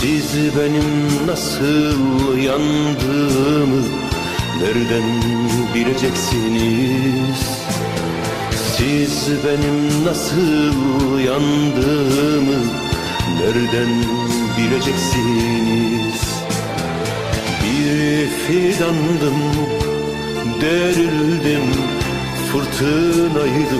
Siz benim nasıl yandığımı Nereden bileceksiniz? Siz benim nasıl yandığımı Nereden bileceksiniz? Bir fidandım Derildim Fırtınaydım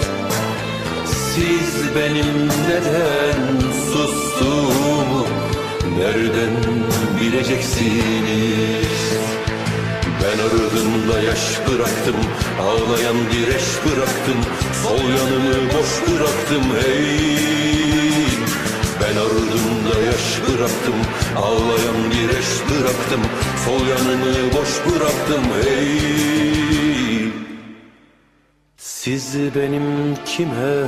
benim neden sustuğumu nereden bileceksiniz? Ben ardında yaş bıraktım, ağlayan direş bıraktım, sol yanımı boş bıraktım hey. Ben ardında yaş bıraktım, ağlayan direş bıraktım, sol yanımı boş bıraktım hey. Siz benim kime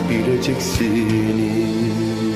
bileceksiniz?